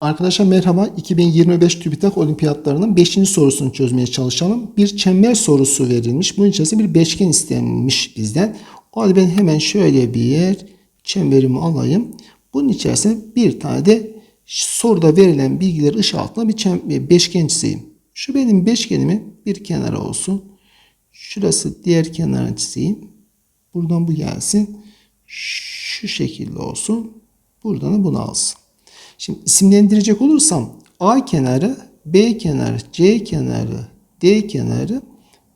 Arkadaşlar merhaba. 2025 TÜBİTAK Olimpiyatlarının 5. sorusunu çözmeye çalışalım. Bir çember sorusu verilmiş. Bunun içerisinde bir beşgen istenmiş bizden. O halde ben hemen şöyle bir yer çemberimi alayım. Bunun içerisine bir tane de soruda verilen bilgiler ışığı altında bir, çem- bir beşgen çizeyim. Şu benim beşgenimin bir kenarı olsun. Şurası diğer kenarını çizeyim. Buradan bu gelsin. Şu şekilde olsun. Buradan da bunu alsın. Şimdi isimlendirecek olursam A kenarı, B kenarı, C kenarı, D kenarı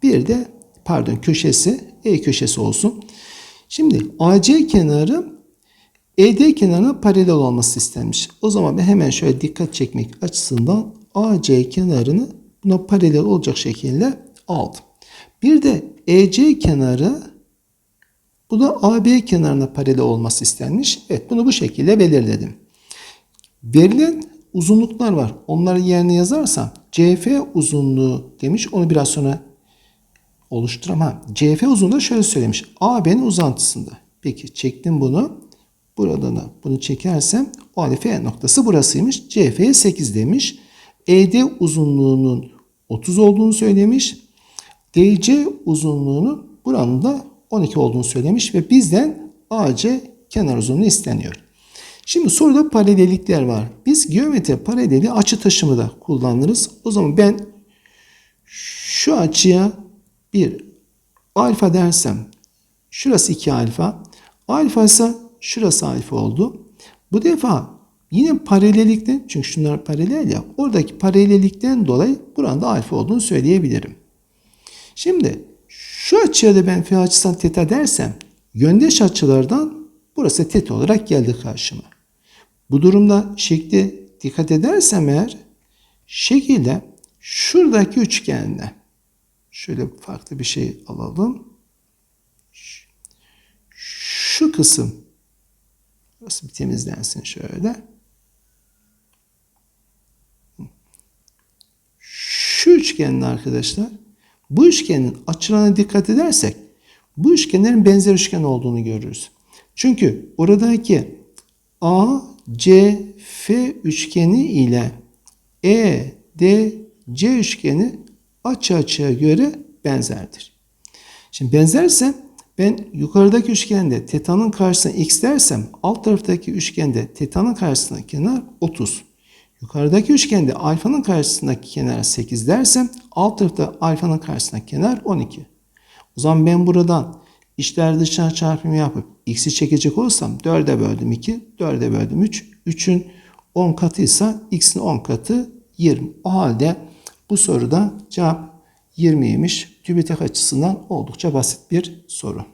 bir de pardon köşesi E köşesi olsun. Şimdi AC kenarı ED kenarına paralel olması istenmiş. O zaman ben hemen şöyle dikkat çekmek açısından AC kenarını buna paralel olacak şekilde aldım. Bir de EC kenarı bu da AB kenarına paralel olması istenmiş. Evet bunu bu şekilde belirledim. Verilen uzunluklar var. Onları yerine yazarsam CF uzunluğu demiş. Onu biraz sonra oluşturam. Ha, CF uzunluğu şöyle söylemiş. AB'nin uzantısında. Peki çektim bunu. Burada da bunu çekersem o halde F noktası burasıymış. CF'ye 8 demiş. ED uzunluğunun 30 olduğunu söylemiş. DC uzunluğunun buranın da 12 olduğunu söylemiş ve bizden AC kenar uzunluğu isteniyor. Şimdi soruda paralellikler var. Biz geometri paraleli açı taşımı da kullanırız. O zaman ben şu açıya bir alfa dersem şurası 2 alfa. Alfa ise şurası alfa oldu. Bu defa yine paralellikten çünkü şunlar paralel ya oradaki paralellikten dolayı buranın da alfa olduğunu söyleyebilirim. Şimdi şu açıya da ben f açısından teta dersem yöndeş açılardan burası teta olarak geldi karşıma. Bu durumda şekli dikkat edersem eğer şekilde şuradaki üçgende şöyle farklı bir şey alalım. Şu kısım burası bir temizlensin şöyle. Şu üçgenin arkadaşlar bu üçgenin açılarına dikkat edersek bu üçgenlerin benzer üçgen olduğunu görürüz. Çünkü oradaki A, C, F üçgeni ile E, D, C üçgeni açı açıya göre benzerdir. Şimdi benzerse ben yukarıdaki üçgende teta'nın karşısına x dersem alt taraftaki üçgende teta'nın karşısındaki kenar 30. Yukarıdaki üçgende alfanın karşısındaki kenar 8 dersem alt tarafta alfanın karşısındaki kenar 12. O zaman ben buradan içler dışlar çarpımı yapıp x'i çekecek olursam 4'e böldüm 2, 4'e böldüm 3. 3'ün 10 katıysa x'in 10 katı 20. O halde bu soruda cevap 20'ymiş. TÜBİTAK açısından oldukça basit bir soru.